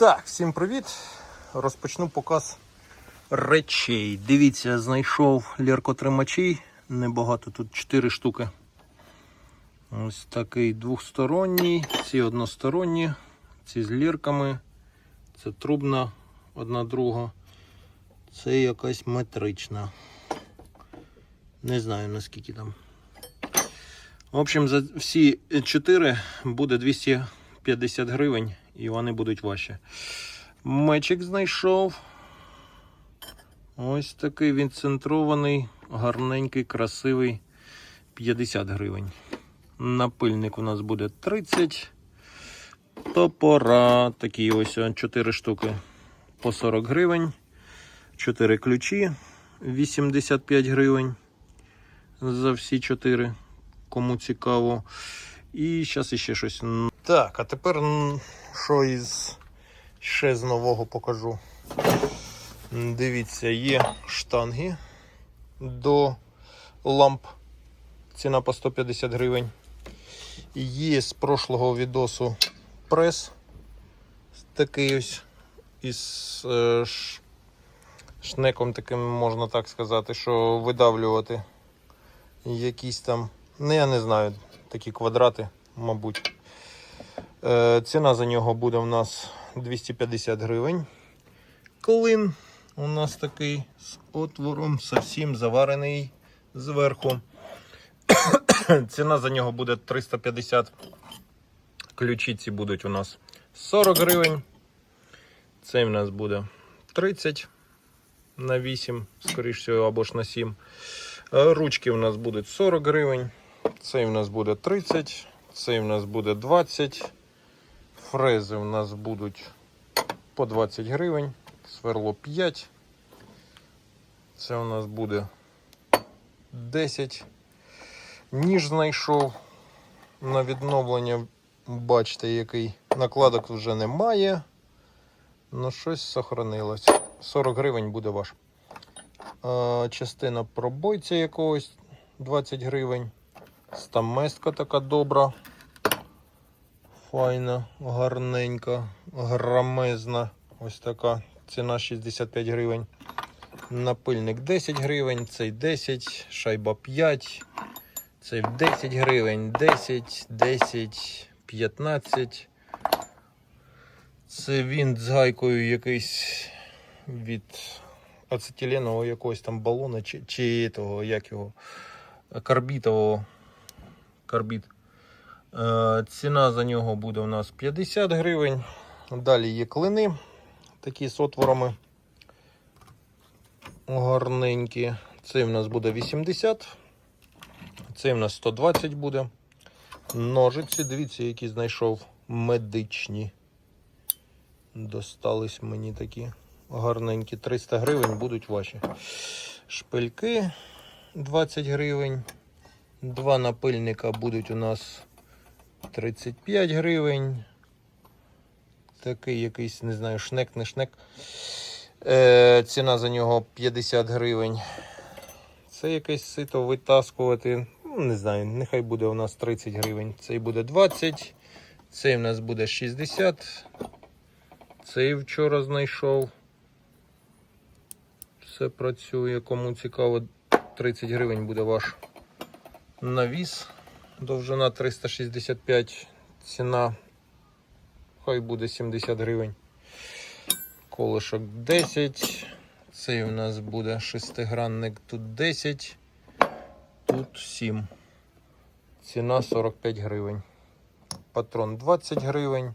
Так, всім привіт. Розпочну показ речей. Дивіться, знайшов ліркотримачі. Небагато, тут 4 штуки. Ось такий двохсторонній, ці односторонні, ці з лірками. Це трубна одна друга. Це якась метрична. Не знаю наскільки там. В общем, за всі 4 буде 250 гривень і вони будуть ваші. Мечик знайшов. Ось такий він центрований, гарненький, красивий. 50 гривень. Напильник у нас буде 30. Топора. Такі ось 4 штуки по 40 гривень. 4 ключі 85 гривень. За всі 4. Кому цікаво. І зараз іще щось. Так, а тепер що із ще з нового покажу. Дивіться, є штанги до ламп. Ціна по 150 гривень. Є з прошлого відосу прес. Такий ось із е, шнеком таким, можна так сказати, що видавлювати якісь там, ну я не знаю, такі квадрати, мабуть. Е, ціна за нього буде у нас 250 гривень. Клин у нас такий з отвором, зовсім заварений зверху. Ціна за нього буде 350. Ключиці будуть у нас 40 гривень. Цей в нас буде 30 на 8, скоріш всього, або ж на 7. Е, Ручки у нас будуть 40 гривень. Цей у нас буде 30, цей у нас буде 20. Фрези у нас будуть по 20 гривень. Сверло 5. Це у нас буде 10. Ніж знайшов на відновлення. Бачите, який накладок вже немає. Ну, щось сохранилось. 40 гривень буде ваш. Е, частина пробойця якогось 20 гривень. Стаместка така добра. Файна, гарненька, грамезна. Ось така. Ціна 65 гривень. Напильник 10 гривень, цей 10, шайба 5, цей 10 гривень, 10, 10, 15. Це він з гайкою якийсь від ацетиленового якогось там балона, чи, чи того, як його, карбітового. Карбіт. Е, ціна за нього буде у нас 50 гривень. Далі є клини, такі з отворами гарненькі. Цей в нас буде 80. Цей в нас 120 буде. Ножиці, дивіться, які знайшов медичні. Достались мені такі гарненькі. 300 гривень будуть ваші. Шпильки 20 гривень. Два напильника будуть у нас 35 гривень. Такий якийсь, не знаю, шнек, не шнек. Е, ціна за нього 50 гривень. Це якесь сито витаскувати. Ну, не знаю, нехай буде у нас 30 гривень. Цей буде 20. Цей у нас буде 60. Цей вчора знайшов. Все працює. Кому цікаво, 30 гривень буде ваш навіс. Довжина 365. Ціна. Хай буде 70 гривень. Колишок 10. Цей у нас буде шестигранник. Тут 10, тут 7. Ціна 45 гривень. Патрон 20 гривень.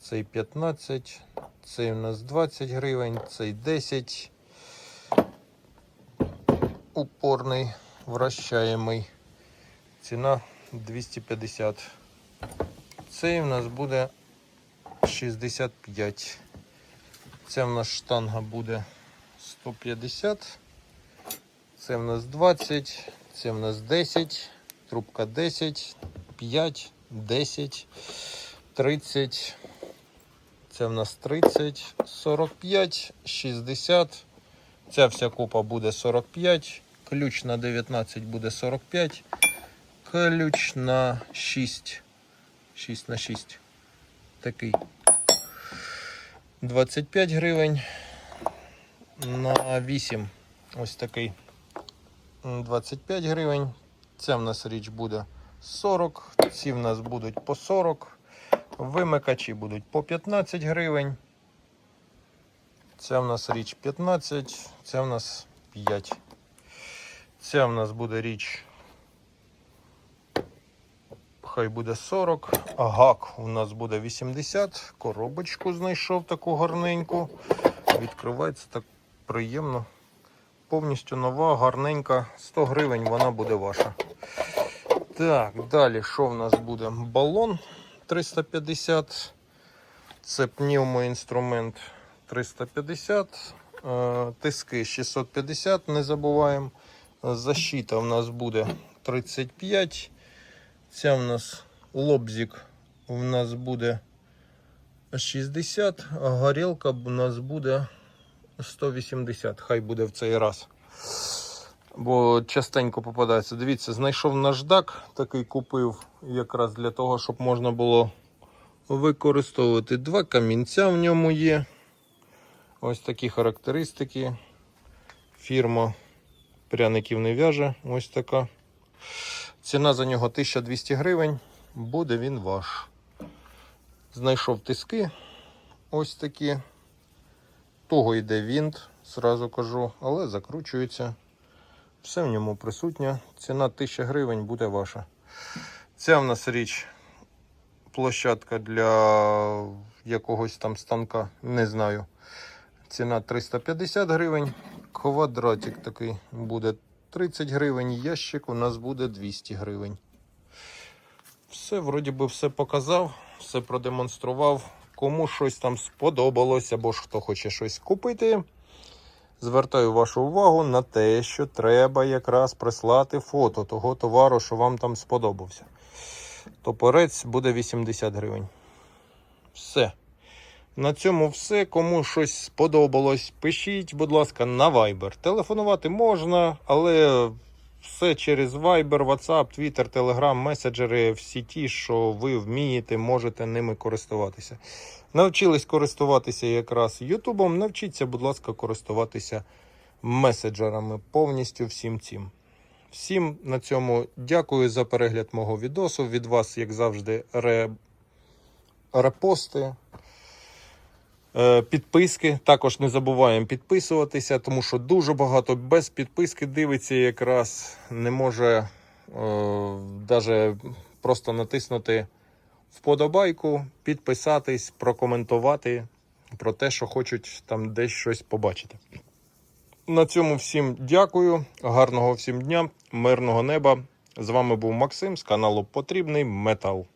Цей 15. Цей у нас 20 гривень. Цей 10. Упорний, вращаємий. Ціна 250. Цей у нас буде 65. Це в нас штанга буде 150. Це в нас 20. Це в нас 10. Трубка 10, 5, 10, 30. Це в нас 30, 45, 60. Ця вся купа буде 45. Ключ на 19 буде 45. Ключ на 6. 6 на 6. Такий. 25 гривень на 8. Ось такий. 25 гривень. Ця в нас річ буде 40. Ці в нас будуть по 40. Вимикачі будуть по 15 гривень. Ця в нас річ 15, ця в нас 5. Ця в нас буде річ. Хай буде 40. А гак у нас буде 80. Коробочку знайшов таку гарненьку. Відкривається так приємно. Повністю нова, гарненька. 100 гривень вона буде ваша. Так, далі що в нас буде? Балон 350. Це пневмоінструмент 350. е, Тиски 650, не забуваємо. Защита в нас буде 35. Ця в нас лобзик у нас буде 60, а горілка у нас буде 180. Хай буде в цей раз. Бо частенько попадається. Дивіться, знайшов наждак, такий купив якраз для того, щоб можна було використовувати. Два камінця в ньому є. Ось такі характеристики. Фірма пряників не в'яже. Ось така. Ціна за нього 1200 гривень. Буде він ваш. Знайшов тиски. Ось такі. Того йде вінт, зразу кажу, але закручується. Все в ньому присутнє. Ціна 1000 гривень буде ваша. Ця в нас річ площадка для якогось там станка, не знаю. Ціна 350 гривень. Квадратик такий буде 30 гривень. Ящик у нас буде 200 гривень. Все, вроді би, все показав, все продемонстрував. Кому щось там сподобалось, або ж хто хоче щось купити. Звертаю вашу увагу на те, що треба якраз прислати фото того товару, що вам там сподобався. Топорець буде 80 гривень. Все. На цьому все. Кому щось сподобалось, пишіть, будь ласка, на Viber. Телефонувати можна, але все через Viber, WhatsApp, Twitter, Telegram, меседжери, всі ті, що ви вмієте, можете ними користуватися. Навчились користуватися якраз Ютубом. Навчіться, будь ласка, користуватися меседжерами повністю всім цим. Всім на цьому дякую за перегляд мого відосу. Від вас, як завжди, ре... репости. Е, Підписки також не забуваємо підписуватися, тому що дуже багато без підписки дивиться, якраз не може навіть просто натиснути вподобайку, підписатись, прокоментувати про те, що хочуть там десь щось побачити. На цьому всім дякую. Гарного всім дня, мирного неба. З вами був Максим з каналу Потрібний Метал.